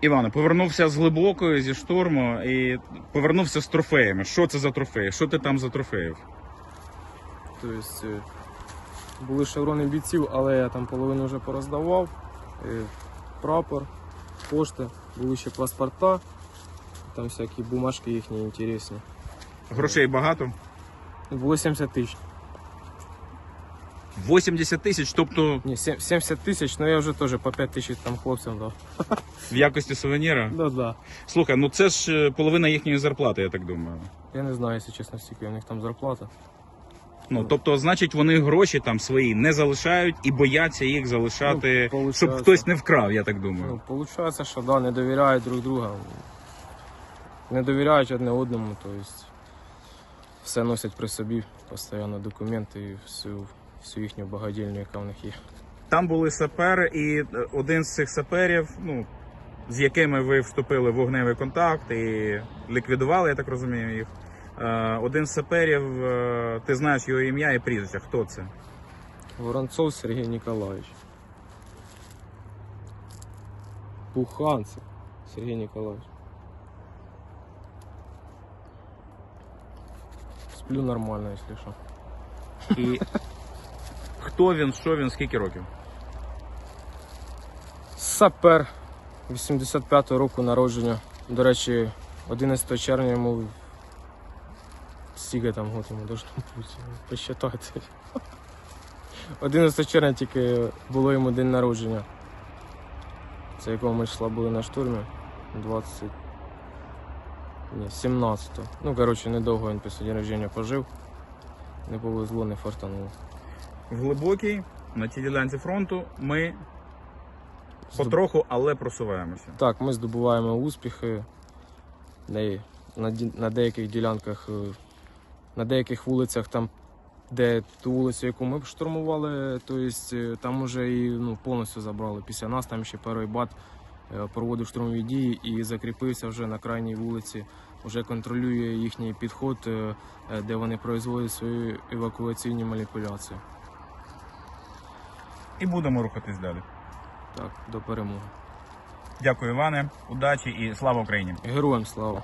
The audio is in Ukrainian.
Іване, повернувся з глибокої, зі штурму і повернувся з трофеями. Що це за трофеї? Що ти там за трофеїв? Тобто були шеврони бійців, але я там половину вже пороздавав. Е, Прапор, пошта, були ще паспорта, там всякі бумажки їхні інтересні. Грошей багато? Було 70 тисяч. 80 тисяч, тобто Ні, сем- 70 тисяч, але я вже теж по 5 тисяч там хлопцям дав. в якості сувеніра. Да, да. Слухай, ну це ж е, половина їхньої зарплати, я так думаю. Я не знаю, якщо чесно, скільки у них там зарплата. Ну тобто, значить, вони гроші там свої не залишають і бояться їх залишати, Ну, получається. щоб хтось не вкрав, я так думаю. Ну, получається, що да, не довіряють друг друга. Не довіряють одне одному, тобто все носять при собі, постійно документи і всю, всю їхню багадільню, яка в них є. Там були сапери, і е, один з цих саперів, ну з якими ви вступили в вогневий контакт і ліквідували, я так розумію, їх. Е, Один з саперів, е, ти знаєш його ім'я і прізвище. Хто це? Воронцов Сергій Ніколаєвич. Пуханцев Сергій Ніколаєвич. Сплю нормально, якщо що. І хто він, що він, скільки років? Сапер 85-го року народження. До речі, 11 червня йому стільки там год йому должно бути. Посчитайте. 11 червня тільки було йому день народження. Це якого ми числа були на штурмі. 20. Ні, 17. Ну, коротше, недовго він після день народження пожив. Не повезло, не фартануло. В глибокій, на тій ділянці фронту, ми потроху, але просуваємося. Так, ми здобуваємо успіхи. На, на деяких ділянках, е, на деяких вулицях, там, де ту вулицю, яку ми штурмували, то есть, е, там вже і ну, повністю забрали. Після нас там ще перший бат е, проводив штурмові дії і закріпився вже на крайній вулиці, вже контролює їхній підход, де вони производять свої евакуаційні маніпуляції. І будемо рухатись далі. Так, до перемоги. Дякую, Іване. Удачі і слава Україні! Героям слава!